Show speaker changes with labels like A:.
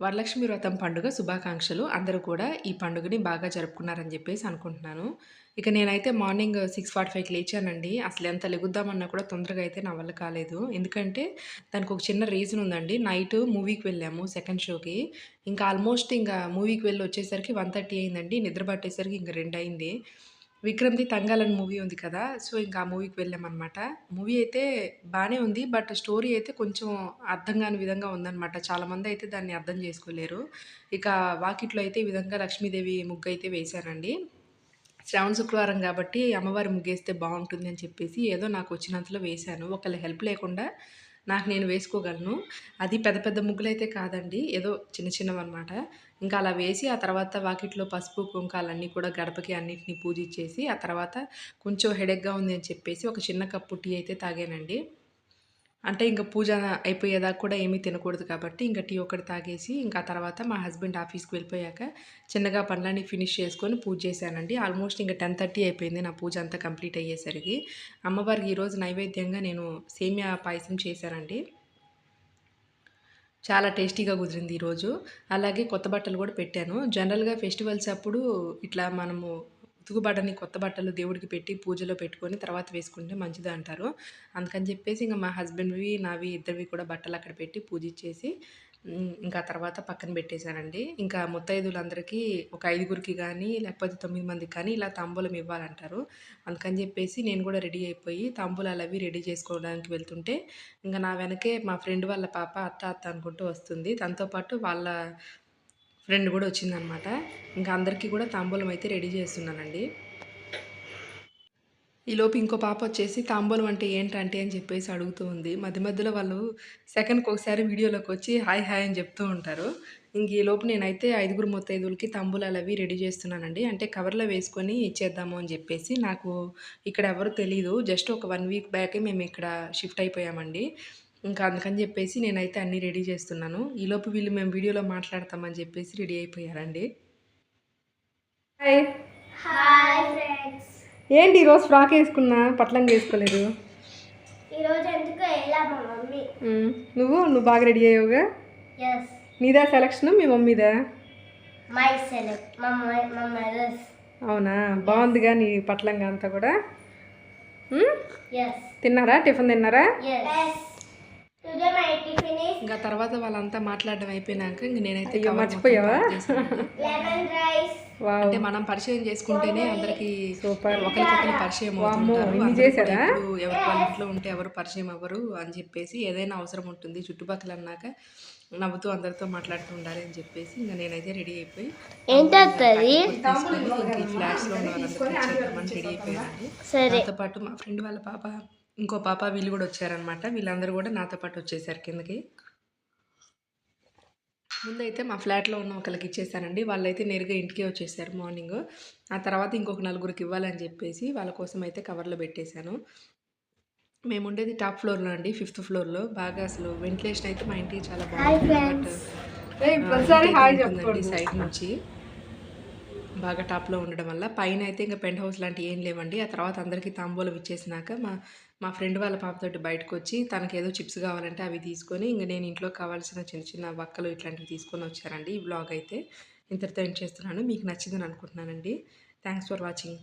A: వరలక్ష్మి వ్రతం పండుగ శుభాకాంక్షలు. అందరూ కూడా ఈ పండుగని బాగా జరుపుకున్నారని చెప్పేసి అనుకుంటున్నాను. ఇక నేనైతే మార్నింగ్ సిక్స్ ఫార్టీ ఫైవ్కి లేచానండి. అసలు ఎంత లెగుద్దామన్నా కూడా తొందరగా అయితే నా వల్ల కాలేదు. ఎందుకంటే దానికి ఒక చిన్న రీజన్ ఉందండి. నైట్ మూవీకి వెళ్ళాము సెకండ్ షోకి. ఇంకా ఆల్మోస్ట్ ఇంకా మూవీకి వెళ్ళి వచ్చేసరికి వన్ థర్టీ అయిందండి. నిద్ర పట్టేసరికి ఇంకా రెండు అయింది. విక్రమ్ది తంగాలని మూవీ ఉంది కదా సో ఇంకా ఆ మూవీకి వెళ్ళామన్నమాట. మూవీ అయితే బాగానే ఉంది బట్ స్టోరీ అయితే కొంచెం అర్థం కాని విధంగా ఉందన్నమాట. చాలామంది అయితే దాన్ని అర్థం చేసుకోలేరు. ఇక వాకిట్లో అయితే ఈ విధంగా లక్ష్మీదేవి ముగ్గు అయితే వేశానండి శ్రావణ శుక్రవారం కాబట్టి అమ్మవారి ముగ్గేస్తే బాగుంటుంది అని చెప్పేసి ఏదో నాకు వచ్చినంతలో వేశాను. ఒకళ్ళ హెల్ప్ లేకుండా నాకు నేను వేసుకోగలను. అది పెద్ద పెద్ద ముగ్గులు అయితే కాదండి ఏదో చిన్న చిన్నవన్నమాట. ఇంకా అలా వేసి ఆ తర్వాత వాకిట్లో పసుపు కుంకాలన్నీ కూడా గడపకి అన్నిటిని పూజించేసి ఆ తర్వాత కొంచెం హెడెక్గా ఉంది అని చెప్పేసి ఒక చిన్న కప్పు టీ అయితే తాగానండి. అంటే ఇంకా పూజ అయిపోయేదాకా కూడా ఏమీ తినకూడదు కాబట్టి ఇంకా టీ ఒకటి తాగేసి ఇంకా తర్వాత మా హస్బెండ్ ఆఫీస్కి వెళ్ళిపోయాక చిన్నగా పనులన్నీ ఫినిష్ చేసుకొని పూజ చేశానండి. ఆల్మోస్ట్ ఇంకా టెన్ థర్టీ అయిపోయింది నా పూజ అంతా కంప్లీట్ అయ్యేసరికి. అమ్మవారికి ఈరోజు నైవేద్యంగా నేను సేమియా పాయసం చేశానండి. చాలా టేస్టీగా కుదిరింది ఈరోజు. అలాగే కొత్త బట్టలు కూడా పెట్టాను. జనరల్గా ఫెస్టివల్స్ అప్పుడు ఇట్లా మనము ఉతుకుబడని కొత్త బట్టలు దేవుడికి పెట్టి పూజలో పెట్టుకొని తర్వాత వేసుకుంటే మంచిది అంటారు. అందుకని చెప్పేసి ఇంకా మా హస్బెండ్వి నావి ఇద్దరివి కూడా బట్టలు అక్కడ పెట్టి పూజించేసి ఇంకా తర్వాత పక్కన పెట్టేశానండి. ఇంకా ముత్తైదులందరికీ ఒక ఐదుగురికి కానీ లేకపోతే తొమ్మిది మందికి కానీ ఇలా తాంబూలం ఇవ్వాలంటారు. అందుకని చెప్పేసి నేను కూడా రెడీ అయిపోయి తాంబూలాలు అవి రెడీ చేసుకోవడానికి వెళ్తుంటే ఇంకా నా వెనకే మా ఫ్రెండ్ వాళ్ళ పాప అత్త అత్త అనుకుంటూ వస్తుంది. దాంతోపాటు వాళ్ళ ఫ్రెండ్ కూడా వచ్చిందనమాట. ఇంకా అందరికీ కూడా తాంబూలం అయితే రెడీ చేస్తున్నానండి. ఈలోపు ఇంకో పాప వచ్చేసి తాంబూలం అంటే ఏంటంటే అని చెప్పేసి అడుగుతూ ఉంది. మధ్య మధ్యలో వాళ్ళు సెకండ్కి ఒకసారి వీడియోలోకి వచ్చి హాయ్ హాయ్ అని చెప్తూ ఉంటారు. ఇంక ఈలోపు నేనైతే ఐదుగురు మొత్తైదులకి తాంబూలాలు అవి రెడీ చేస్తున్నానండి. అంటే కవర్లో వేసుకొని ఇచ్చేద్దాము అని చెప్పేసి నాకు ఇక్కడ ఎవరు తెలియదు జస్ట్ ఒక వన్ వీక్ బ్యాకే మేము ఇక్కడ షిఫ్ట్ అయిపోయామండి. ఇంకా అందుకని చెప్పేసి నేనైతే అన్నీ రెడీ చేస్తున్నాను. ఈలోపు వీళ్ళు మేము వీడియోలో మాట్లాడతామని చెప్పేసి రెడీ అయిపోయారండి. హాయ్. ఏంటి ఈరోజు ఫ్రాక్ వేసుకున్నా? పట్లంగా వేసుకోలేదు. నువ్వు? నువ్వు బాగా రెడీ అయ్యావుగా? నీదా సెలక్షన్? మీ మమ్మీదా? అవునా? బాగుందిగా నీ పట్లంగా అంతా కూడా? తిన్నారా? టిఫిన్ తిన్నారా?
B: Yes today my tiffin is
A: ఇంకా తర్వాత వాళ్ళంతా మాట్లాడడం అయిపోయినాక ఇంక నేనైతే
C: మర్చిపోయావా?
B: లెమన్ రైస్
A: అంటే మనం పరిచయం చేసుకుంటేనే అందరికి
C: సూపర్
A: ఒకరికొకరు పరిచయం
C: చేశారా?
A: ఎవరి వాళ్ళ ఇంట్లో ఉంటే ఎవరు పరిచయం అవ్వరు అని చెప్పేసి ఏదైనా అవసరం ఉంటుంది చుట్టుపక్కల అన్నాక నవ్వుతూ అందరితో మాట్లాడుతూ ఉండాలి అని చెప్పేసి ఇంకా నేనైతే రెడీ అయిపోయి
B: ఏంటది
A: ఫ్లాట్స్లో రెడీ అయిపోయానండి
B: సరే.
A: నాతో పాటు మా ఫ్రెండ్ వాళ్ళ పాప ఇంకో పాప వీళ్ళు కూడా వచ్చారనమాట వీళ్ళందరూ కూడా నాతో పాటు వచ్చేసారు కిందకి. ముందైతే మా ఫ్లాట్లో ఉన్న ఒకరికి ఇచ్చేసానండి. వాళ్ళైతే నేరుగా ఇంటికి వచ్చేసారు మార్నింగ్. ఆ తర్వాత ఇంకొక నలుగురికి ఇవ్వాలని చెప్పేసి వాళ్ళ కోసం అయితే కవర్లో పెట్టేశాను. మేము ఉండేది టాప్ ఫ్లోర్లో అండి ఫిఫ్త్ ఫ్లోర్లో. బాగా అసలు వెంటిలేషన్ అయితే మా ఇంటికి చాలా బట్
C: చెప్పకూడదు
A: సైడ్ నుంచి. బాగా టాప్లో ఉండడం వల్ల. పైన అయితే ఇంకా పెంట్ హౌస్ లాంటివి ఏం లేవండి. ఆ తర్వాత అందరికీ తాంబూలం ఇచ్చేసినాక మా మా ఫ్రెండ్ వాళ్ళ పాపతోటి బయటకు వచ్చి తనకి ఏదో చిప్స్ కావాలంటే అవి తీసుకొని ఇంక నేను ఇంట్లో కావాల్సిన చిన్న చిన్న వక్కలు ఇట్లాంటివి తీసుకొని వచ్చారండి ఈ బ్లాగ్ అయితే. ఇంతటితో ఎండ్ చేస్తున్నాను. మీకు నచ్చిందని అనుకుంటున్నానండి. Thanks for watching.